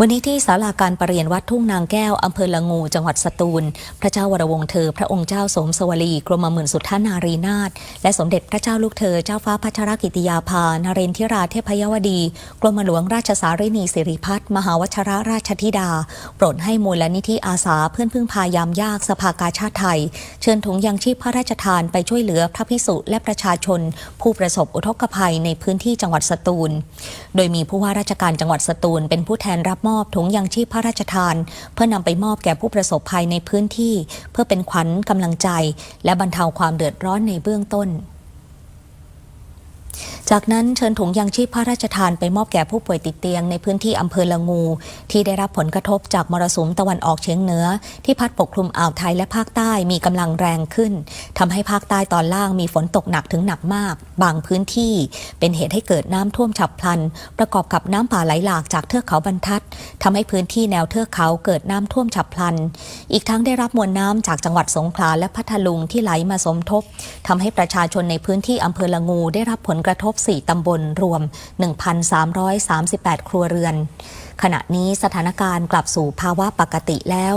วันนี้ที่ศาลาการประเรียนวัดทุ่งนางแก้ว อำเภอละงู จังหวัดสตูล พระเจ้าวรวงเธอ พระองค์เจ้าสมสวลี กรมหมื่นสุทธานารีนาถ และสมเด็จพระเจ้าลูกเธอ เจ้าฟ้าพัชรกิติยาภา นเรนทิราเทพยวดี กรมหลวงราชสารินีสิริพัฒน์มหาวชรราชธิดา โปรดให้มูลนิธิอาสาเพื่อนพึ่งพายามยากสภากาชาติไทย เชิญถุงยังชีพพระราชทานไปช่วยเหลือพระพิสุและประชาชน ผู้ประสบอุทกภัยในพื้นที่จังหวัดสตูล โดยมีผู้ว่าราชการจังหวัดสตูลเป็นผู้แทนรับมอบถุงยังชีพพระราชทาน เพื่อนำไปมอบแก่ผู้ประสบภัยในพื้นที่ เพื่อเป็นขวัญกำลังใจ และบรรเทาความเดือดร้อนในเบื้องต้น จากนั้นเชิญถุงยังชีพพระราชทานไปมอบแก่ผู้ป่วยติดเตียงในพื้นที่อำเภอละงู ที่ได้รับผลกระทบจากมรสุมตะวันออกเฉียงเหนือ ที่พัดปกคลุมอ่าวไทยและภาคใต้มีกำลังแรงขึ้นทำให้ภาคใต้ตอนล่างมีฝนตกหนักถึงหนักมาก บางพื้นที่ เป็นเหตุให้เกิดน้ำท่วมฉับพลัน ประกอบกับน้ำป่าไหลหลากจากเทือกเขาบรรทัดทำให้พื้นที่แนวเทือกเขาเกิดน้ำท่วมฉับพลัน อีกทั้งได้รับมวลน้ำจากจังหวัดสงขลาและพัทลุงที่ไหลมาสมทบทำให้ประชาชนในพื้นที่อำเภอละงูได้รับผลกระทบ4 ตำบลรวม 1,338 ครัวเรือน ขณะนี้สถานการณ์กลับสู่ภาวะปกติแล้ว